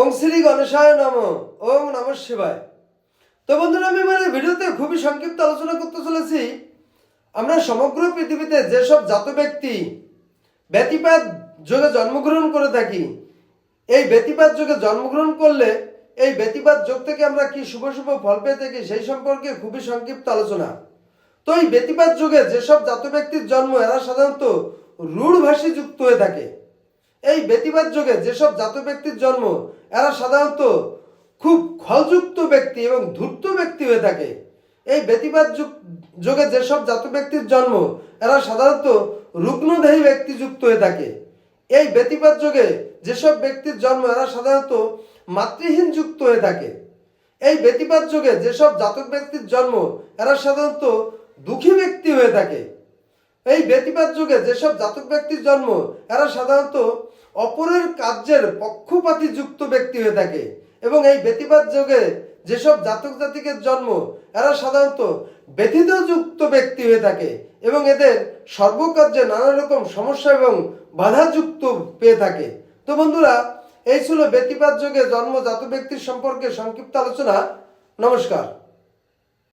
ওং শ্রী গণেশায় নম ওং নম শিবায়। তো বন্ধুরা, আমি এই ভিডিওতে খুবই সংক্ষিপ্ত আলোচনা করতে চলেছি। আমরা সমগ্র পৃথিবীতে যেসব জাত ব্যক্তি ব্যতিপাত যোগে জন্মগ্রহণ করে থাকি, এই ব্যতিপাত যোগে জন্মগ্রহণ করলে এই ব্যতিপাত যোগ থেকে আমরা কি শুভ শুভ ফল পেয়ে থাকি সেই সম্পর্কে খুবই সংক্ষিপ্ত আলোচনা। তো এই ব্যতিপাত যুগে যেসব জাত ব্যক্তির জন্ম, এরা সাধারণত রূঢ়ভাষী যুক্ত হয়ে থাকে। এই ব্যতিবাদ যুগে যেসব জাত ব্যক্তির জন্ম, এরা সাধারণত খুব খলযুক্ত ব্যক্তি এবং ধূর্ত ব্যক্তি হয়ে থাকে। এই ব্যতিবাদ যুগ যেসব জাত ব্যক্তির জন্ম, এরা সাধারণত রুগ্নদেহী ব্যক্তি যুক্ত হয়ে থাকে। এই ব্যতিবাদ যুগে যেসব ব্যক্তির জন্ম, এরা সাধারণত মাতৃহীন যুক্ত হয়ে থাকে। এই ব্যতিপাত যুগে যেসব জাতক ব্যক্তির জন্ম, এরা সাধারণত দুঃখী ব্যক্তি হয়ে থাকে। ব্যতিপাত যুগে যেসব জাতক ব্যক্তির জন্ম, এরা সাধারণত অপরের কার্যের পক্ষপাতী যুক্ত ব্যক্তি হয়ে থাকে। এবং এই ব্যতিপাত যুগে যেসব জাতক জাতিকের জন্ম, এরা সাধারণত ব্যথিত যুক্ত ব্যক্তি হয়ে থাকে এবং এদের সর্বকার্যে নানা রকম সমস্যা এবং বাধাযুক্ত পেয়ে থাকে। তো বন্ধুরা, এই ছিল ব্যতিপাত যুগে জন্ম জাত ব্যক্তির সম্পর্কে সংক্ষিপ্ত আলোচনা। নমস্কার।